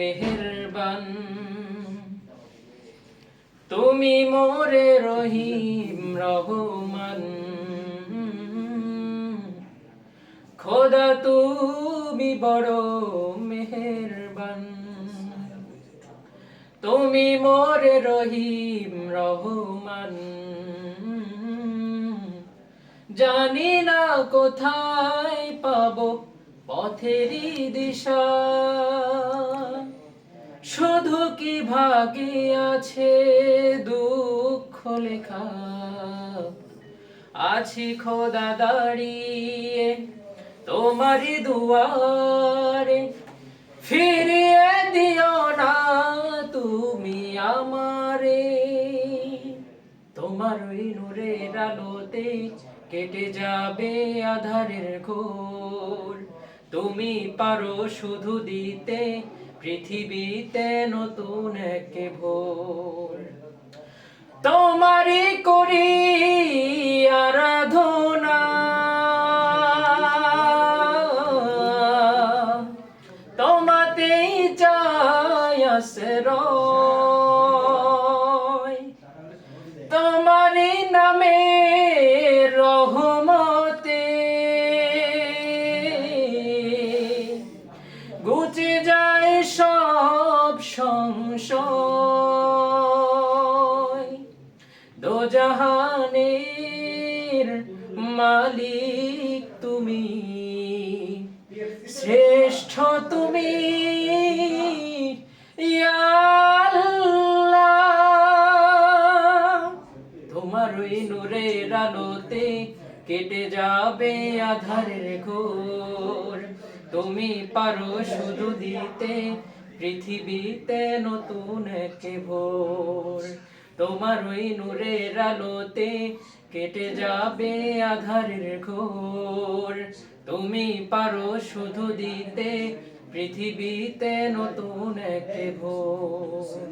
মেহেরবান। তুমি মোরে রহিম রহমান। খোদা, তুমি বড় মেহেরবান। তুমি মোরে রহিম রহমান। জানি না কোথায় পাবো পথেরই দিশা। শুধু কি ভাগে আছে দুঃখ লেখা। আছি খোদা দাঁড়িয়ে তোমারই দুয়ারে। ফিরিয়ে দিও না তুমি আমারে। তোমার ওই নূরের আলোতে কেটে যাবে আধারের ঘোর। তুমি পারো শুধু দিতে পৃথিবীতে নতুন এক ভোর। তোমারই করি আরাধনা। তোমাতেই চাই আশ্রয়। তোমারই নামে সব সংশয় দোজাহানের মালিক তুমি শ্রেষ্ঠ তুমি। তোমার নূরের আলোতে কেটে যাবে আধারের ঘোর তুমি পারো শুধু দিতে, পৃথিবীতে নতুন এক ভোর। তোমার ওই নূরের আলোতে কেটে যাবে আধারের ঘোর। তুমি পারো শুধু দিতে, পৃথিবীতে নতুন এক ভোর।